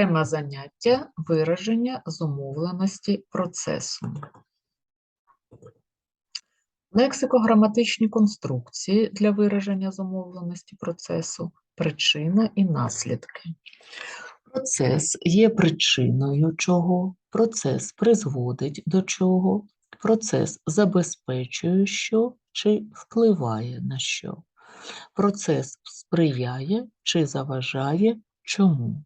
Тема заняття вираження зумовленості процесу. Лексико-граматичні конструкції для вираження зумовленості процесу, причина і наслідки. Процес є причиною чого, процес призводить до чого, процес забезпечує що чи впливає на що. Процес сприяє чи заважає чому.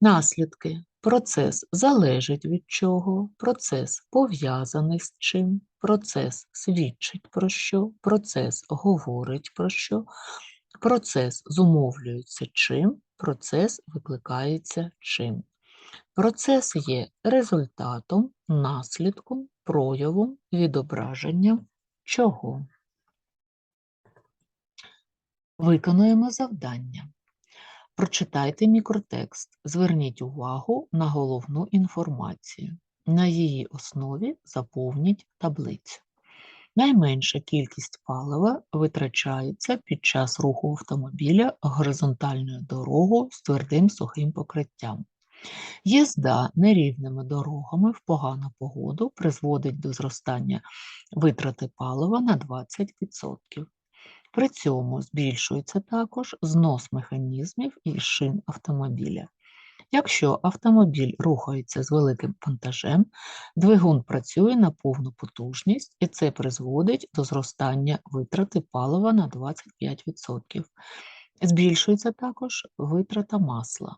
Наслідки. Процес залежить від чого, процес пов'язаний з чим, процес свідчить про що, процес говорить про що, процес зумовлюється чим, процес викликається чим. Процес є результатом, наслідком, проявом, відображенням чого. Виконуємо завдання. Прочитайте мікротекст, зверніть увагу на головну інформацію. На її основі заповніть таблицю. Найменша кількість палива витрачається під час руху автомобіля горизонтальною дорогою з твердим сухим покриттям. Їзда нерівними дорогами в погану погоду призводить до зростання витрати палива на 20%. При цьому збільшується також знос механізмів і шин автомобіля. Якщо автомобіль рухається з великим вантажем, двигун працює на повну потужність і це призводить до зростання витрати палива на 25%. Збільшується також витрата масла.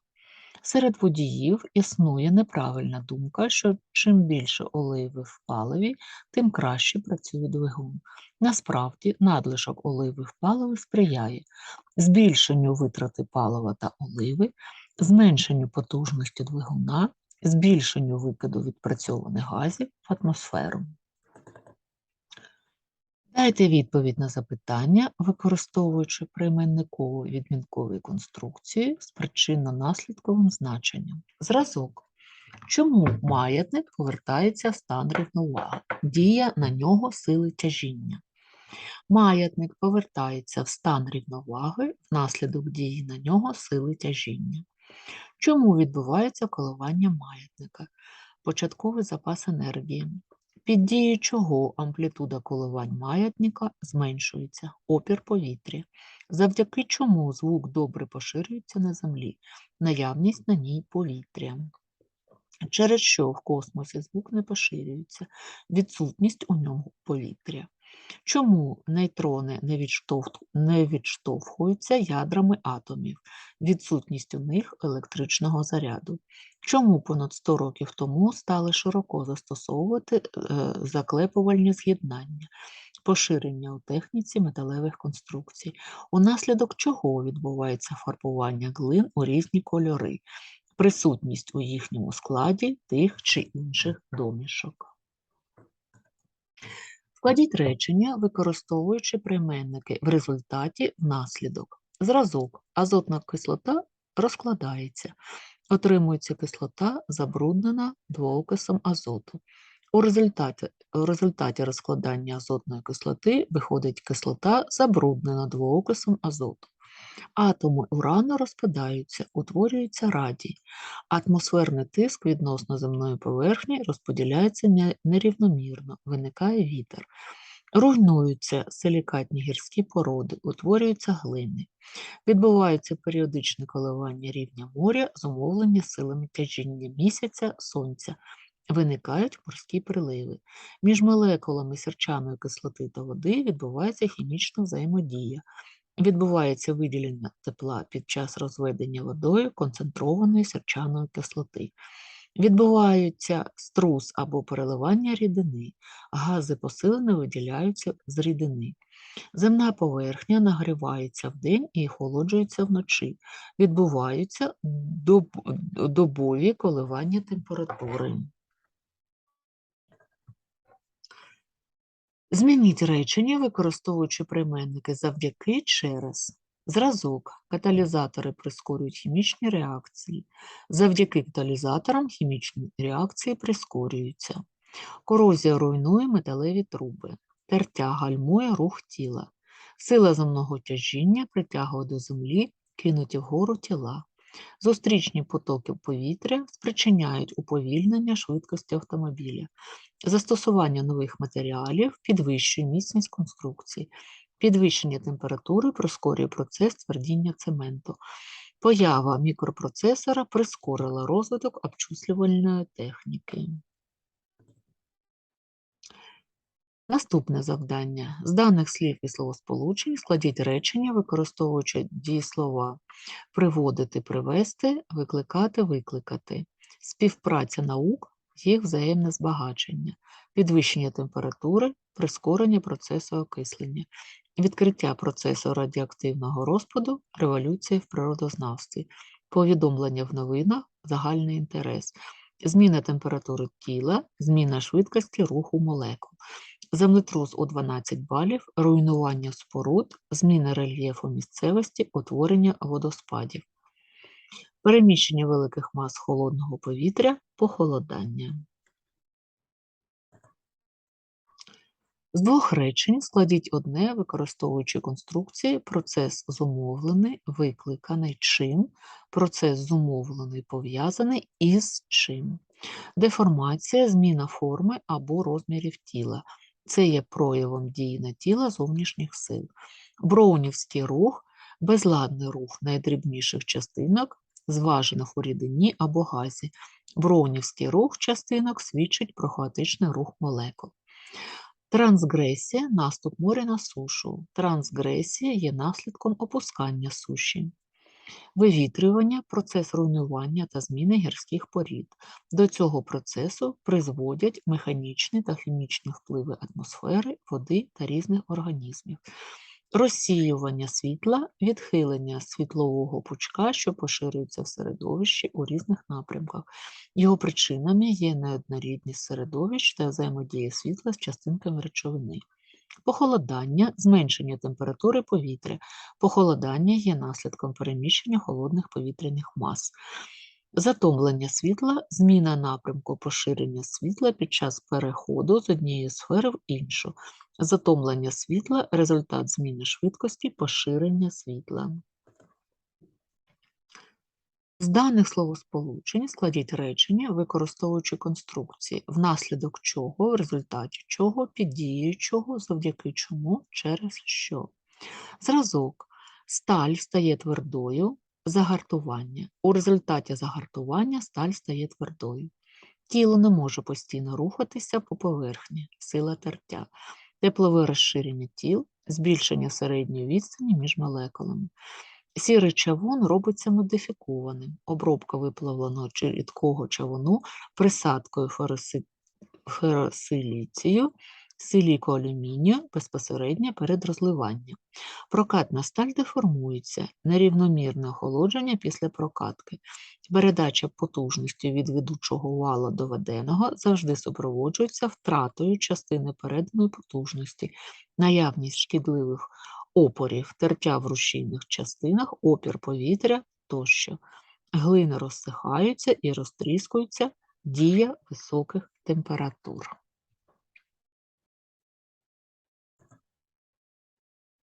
Серед водіїв існує неправильна думка, що чим більше оливи в паливі, тим краще працює двигун. Насправді, надлишок оливи в паливі сприяє збільшенню витрати палива та оливи, зменшенню потужності двигуна, збільшенню викиду відпрацьованих газів в атмосферу. Дайте відповідь на запитання, використовуючи прийменникову і відмінкові конструкції з причинно-наслідковим значенням. Зразок. Чому маятник повертається в стан рівноваги? Дія на нього сили тяжіння. Маятник повертається в стан рівноваги внаслідок дії на нього сили тяжіння. Чому відбувається коливання маятника? Початковий запас енергії. Під дією чого амплітуда коливань маятника зменшується, опір повітря, завдяки чому звук добре поширюється на землі, наявність на ній повітря. Через що в космосі звук не поширюється, відсутність у ньому повітря. Чому нейтрони не, не відштовхуються ядрами атомів, відсутність у них електричного заряду? Чому понад 100 років тому стали широко застосовувати е, заклепувальні з'єднання, поширення у техніці металевих конструкцій, унаслідок чого відбувається фарбування глин у різні кольори, присутність у їхньому складі тих чи інших домішок? Складіть речення, використовуючи прийменники в результаті внаслідок. Зразок азотна кислота розкладається, отримується кислота, забруднена двоокисом азоту. У результаті, у результаті розкладання азотної кислоти виходить кислота, забруднена двоокисом азоту. Атоми урану розпадаються, утворюється радій. Атмосферний тиск відносно земної поверхні розподіляється нерівномірно, виникає вітер. Руйнуються силікатні гірські породи, утворюються глини. Відбуваються періодичне коливання рівня моря, зумовлені силами тяжіння місяця, сонця. Виникають морські приливи. Між молекулами сірчаної кислоти та води відбувається хімічна взаємодія. Відбувається виділення тепла під час розведення водою концентрованої сірчаної кислоти. Відбуваються струс або переливання рідини, гази посилено виділяються з рідини. Земна поверхня нагрівається вдень і охолоджується вночі. Відбуваються добові коливання температури. Змініть речення, використовуючи прийменники завдяки через. Зразок. Каталізатори прискорюють хімічні реакції. Завдяки каталізаторам хімічні реакції прискорюються. Корозія руйнує металеві труби. Тертя гальмує рух тіла. Сила земного тяжіння притягує до землі, кинуті вгору тіла. Зустрічні потоки повітря спричиняють уповільнення швидкості автомобіля. Застосування нових матеріалів підвищує міцність конструкції. Підвищення температури прискорює процес твердіння цементу. Поява мікропроцесора прискорила розвиток обчислювальної техніки. Наступне завдання. З даних слів і словосполучень складіть речення, використовуючи дієслова приводити, привести, викликати, викликати. Співпраця наук, їх взаємне збагачення, підвищення температури, прискорення процесу окислення, відкриття процесу радіоактивного розпаду, революція в природознавстві, повідомлення в новинах, загальний інтерес, зміна температури тіла, зміна швидкості руху молекул землетрус у 12 балів, руйнування споруд, зміна рельєфу місцевості, утворення водоспадів, переміщення великих мас холодного повітря, похолодання. З двох речень складіть одне, використовуючи конструкції процес зумовлений, викликаний чим, процес зумовлений, пов'язаний із чим. Деформація, зміна форми або розмірів тіла, це є проявом дії на тіло зовнішніх сил. Броунівський рух безладний рух найдрібніших частинок, зважених у рідині або газі. Броунівський рух частинок свідчить про хаотичний рух молекул. Трансгресія наступ моря на сушу. Трансгресія є наслідком опускання суші. Вивітрювання процес руйнування та зміни гірських порід. До цього процесу призводять механічні та хімічні впливи атмосфери, води та різних організмів. Розсіювання світла, відхилення світлового пучка, що поширюється в середовищі у різних напрямках. Його причинами є неоднорідність середовищ та взаємодія світла з частинками речовини. Похолодання, зменшення температури повітря. Похолодання є наслідком переміщення холодних повітряних мас. Затомлення світла, зміна напрямку поширення світла під час переходу з однієї сфери в іншу. Затомлення світла результат зміни швидкості поширення світла. З даних словосполучень складіть речення, використовуючи конструкції, внаслідок чого, в результаті чого, під дією чого, завдяки чому, через що. Зразок. Сталь стає твердою, загартування. У результаті загартування сталь стає твердою. Тіло не може постійно рухатися по поверхні, сила тертя, теплове розширення тіл, збільшення середньої відстані між молекулами. Сірий чавун робиться модифікованим. Обробка виплавленого чи рідкого чавуну присадкою фероси... феросиліцію, силіку алюмінію безпосередньо перед розливанням. Прокатна сталь деформується, нерівномірне охолодження після прокатки. Передача потужності від ведучого вала до веденого завжди супроводжується втратою частини переданої потужності, наявність шкідливих опорів, тертя в рушійних частинах, опір повітря тощо. Глини розсихаються і розтріскуються дія високих температур.